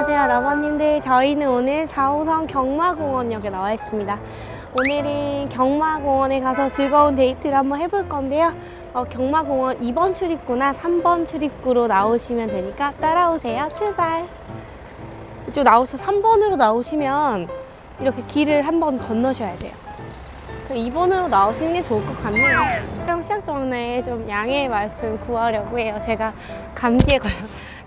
안녕하세요 러버님들. 저희는 오늘 4호선 경마공원역에 나와 있습니다. 오늘은 경마공원에 가서 즐거운 데이트를 한번 해볼 건데요. 어, 경마공원 2번 출입구나 3번 출입구로 나오시면 되니까 따라오세요. 출발! 이쪽 나오셔서 3번으로 나오시면 이렇게 길을 한번 건너셔야 돼요. 2번으로 나오시는 게 좋을 것 같네요. 촬영 시작 전에 좀 양해의 말씀 구하려고 해요. 제가 감기에 걸려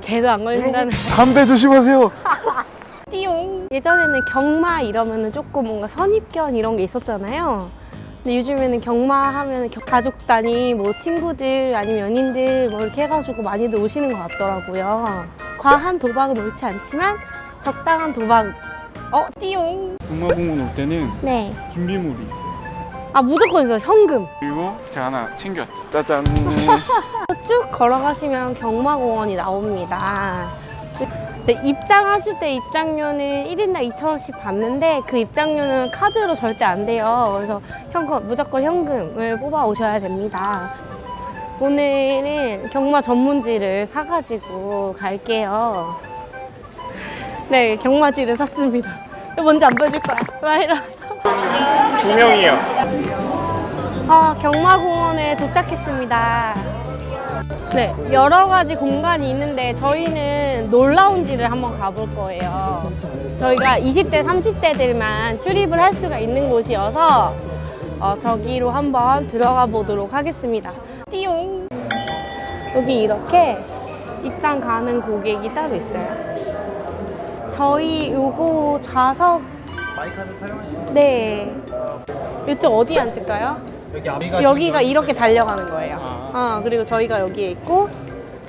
개도 안 걸린다는 담배 조심하세요. 띠용. 예전에는 경마 이러면은 조금 뭔가 선입견 이런 게 있었잖아요. 근데 요즘에는 경마 하면 가족 단위, 뭐 친구들 아니면 연인들 뭐 이렇게 해가지고 많이들 오시는 것 같더라고요. 과한 도박은 옳지 않지만 적당한 도박. 어, 띠용. 동마공원 올 때는 네. 준비물이 있어요. 아 무조건 있어 현금. 그리고 제가 하나 챙겼죠. 짜잔. 쭉 걸어가시면 경마공원이 나옵니다. 네, 입장하실 때 입장료는 1인당 2,000원씩 받는데 그 입장료는 카드로 절대 안 돼요. 그래서 현금, 무조건 현금을 뽑아 오셔야 됩니다. 오늘은 경마 전문지를 사가지고 갈게요. 네, 경마지를 샀습니다. 뭔지 안 보여줄 거야. 와, 이러. 두 명이요. 아, 경마공원에 도착했습니다. 네, 여러 가지 공간이 있는데 저희는 놀라운지를 한번 가볼 거예요. 저희가 20대, 30대들만 출입을 할 수가 있는 곳이어서 어, 저기로 한번 들어가 보도록 하겠습니다. 띠용! 여기 이렇게 입장 가는 고객이 따로 있어요. 저희 요거 좌석 마이카드 사용하시면 네. 이쪽 어디 앉을까요? 여기 앞이가 여기가 이렇게 달려가는 거예요. 아. 어, 그리고 저희가 여기에 있고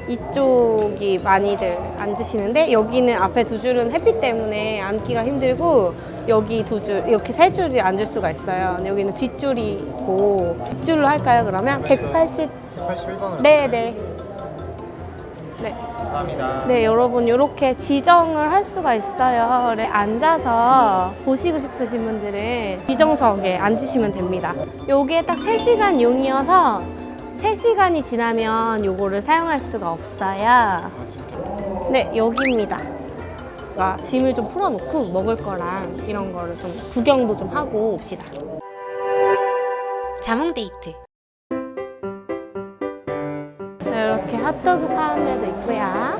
이쪽이 많이들 앉으시는데 여기는 앞에 두 줄은 햇빛 때문에 앉기가 힘들고 여기 두 줄, 이렇게 세 줄이 앉을 수가 있어요. 근데 여기는 뒷줄이 있고 뒷줄로 할까요? 그러면 180. 81번으로 네, 네. 네. 감사합니다. 네, 여러분 이렇게 지정을 할 수가 있어요. 네, 앉아서 보시고 싶으신 분들은 지정석에 앉으시면 됩니다. 요게 딱 3시간 용이어서 3시간이 지나면 요거를 사용할 수가 없어요. 네, 여기입니다. 가 짐을 좀 풀어놓고 먹을 거랑 이런 거를 좀 구경도 좀 하고 옵시다. 자몽 데이트. 이렇게 핫도그 파는 데도 있고요.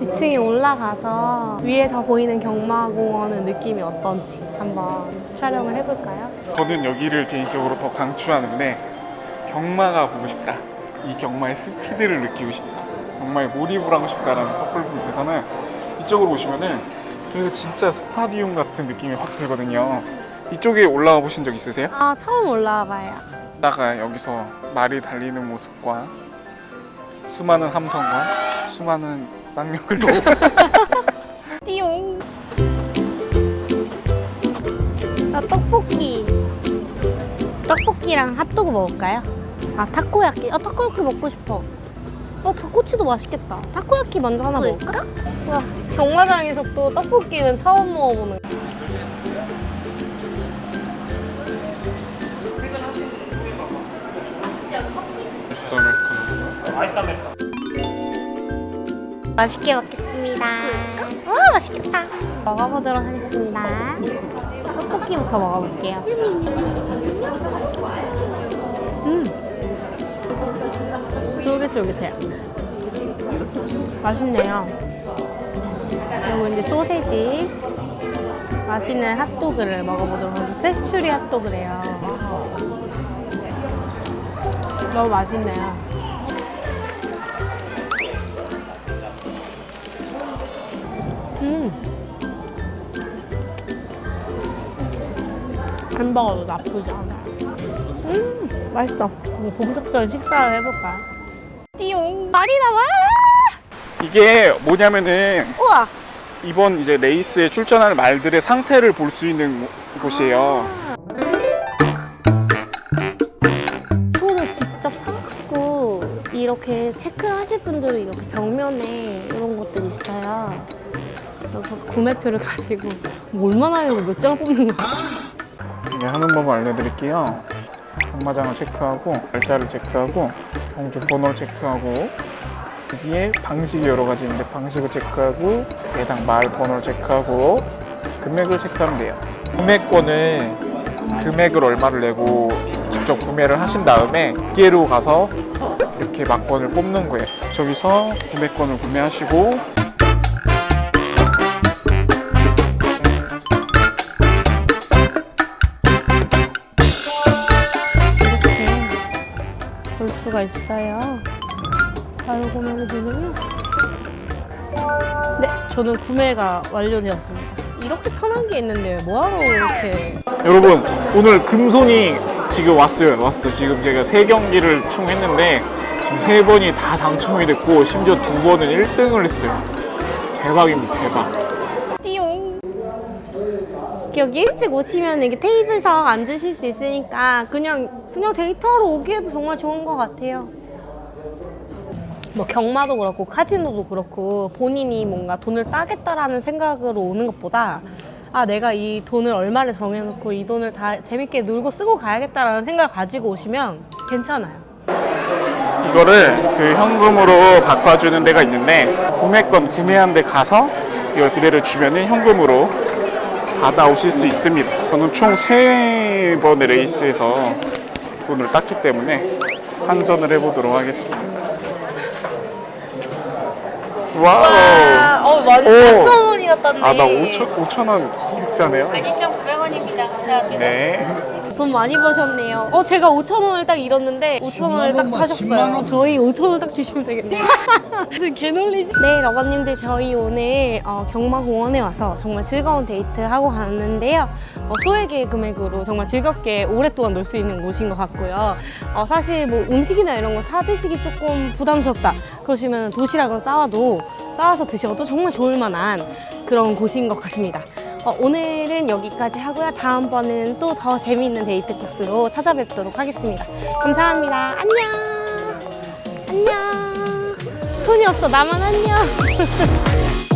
위층에 올라가서 위에서 보이는 경마공원의 느낌이 어떤지 한번 촬영을 해볼까요? 저는 여기를 개인적으로 더 강추하는데 경마가 보고 싶다. 이 경마의 스피드를 느끼고 싶다. 경마에 몰입을 하고 싶다라는 커플분께서는 이쪽으로 오시면은 여기가 진짜 스타디움 같은 느낌이 확 들거든요. 이쪽에 올라가 보신 적 있으세요? 아, 처음 올라와 봐요. 다가 여기서 말이 달리는 모습과 수많은 함성과 수많은 쌍욕을 띠용. 아, 떡볶이. 떡볶이랑 핫도그 먹을까요? 아, 타코야끼. 아, 타코야끼 먹고 싶어. 어, 닭꼬치도 맛있겠다. 타코야끼 먼저 하나 먹을까? 와, 경마장에서 또 떡볶이는 처음 먹어보는. 맛있 게 먹겠습니다. 와, 맛있겠다. 먹어보도록 하겠습니다. 떡볶이부터 먹어볼게요. 음. 쫄깃쫄깃해요. 맛있네요. 그리고 이제 소세지. 맛있는 핫도그를 먹어보도록 하겠습니다. 페스츄리 핫도그래요. 너무 맛있네요. 음. 햄버거도 나쁘지 않아. 음, 맛있어. 이제 본격적인 식사를 해볼까요? 띠용. 말이 나와! 이게 뭐냐면은 우와! 이번 이제 레이스에 출전할 말들의 상태를 볼 수 있는 곳- 곳이에요. 소를 직접 사갖고 이렇게 체크를 하실 분들은 이렇게 벽면에 이런 것들이 있어요. 그래서 구매표를 가지고 뭐 얼마나 하려고 몇 장을 뽑는 거야? 이게 하는 법을 알려드릴게요. 경마장을 체크하고 날짜를 체크하고 경주 번호를 체크하고 여기에 방식이 여러 가지 있는데 방식을 체크하고 해당 마을 번호를 체크하고 금액을 체크하면 돼요. 구매권은 금액을 얼마를 내고 직접 구매를 하신 다음에 기계로 가서 이렇게 막권을 뽑는 거예요. 저기서 구매권을 구매하시고 볼 수가 있어요. 바로 구매를 누르면 네, 저는 구매가 완료되었습니다. 이렇게 편한 게 있는데 뭐하러 이렇게 여러분 오늘 금손이 지금 왔어요. 왔어. 지금 제가 세 경기를 총 했는데 지금 세 번이 다 당첨이 됐고 심지어 두 번은 1등을 했어요. 대박입니다. 대박 여기 일찍 오시면 이렇게 테이블석 앉으실 수 있으니까 그냥 그냥 데이트하러 오기에도 정말 좋은 것 같아요. 뭐 경마도 그렇고 카지노도 그렇고 본인이 뭔가 돈을 따겠다라는 생각으로 오는 것보다 아 내가 이 돈을 얼마를 정해놓고 이 돈을 다 재밌게 놀고 쓰고 가야겠다라는 생각을 가지고 오시면 괜찮아요. 이거를 그 현금으로 바꿔주는 데가 있는데 구매권 구매한 데 가서 이걸 그대로 주면은 현금으로 받아오실 수 있습니다 저는 총세 번의 레이스에서 돈을 땄기 때문에 환전을 해보도록 하겠습니다 와우 어, 완 오. 4천 원이나 땄네. 아, 나 5천, 5천 원 입자네요. 12,900원입니다. 감사합니다. 네. 돈 많이 버셨네요. 어, 제가 5천 원을 딱 잃었는데 5천 원을 딱 하셨어요. 저희 5천 원딱 주시면 되겠네요. 무슨 개놀리지? 네, 러버님들 저희 오늘 어, 경마공원에 와서 정말 즐거운 데이트 하고 갔는데요. 어, 소액의 금액으로 정말 즐겁게 오랫동안 놀 수 있는 곳인 것 같고요. 어, 사실 뭐 음식이나 이런 거 사 드시기 조금 부담스럽다. 그러시면 도시락을 싸와도 싸와서 드셔도 정말 좋을 만한 그런 곳인 것 같습니다. 어, 오늘은 여기까지 하고요. 다음번은 또 더 재미있는 데이트 코스로 찾아뵙도록 하겠습니다. 감사합니다. 안녕. 안녕. 손이 없어. 나만 안녕.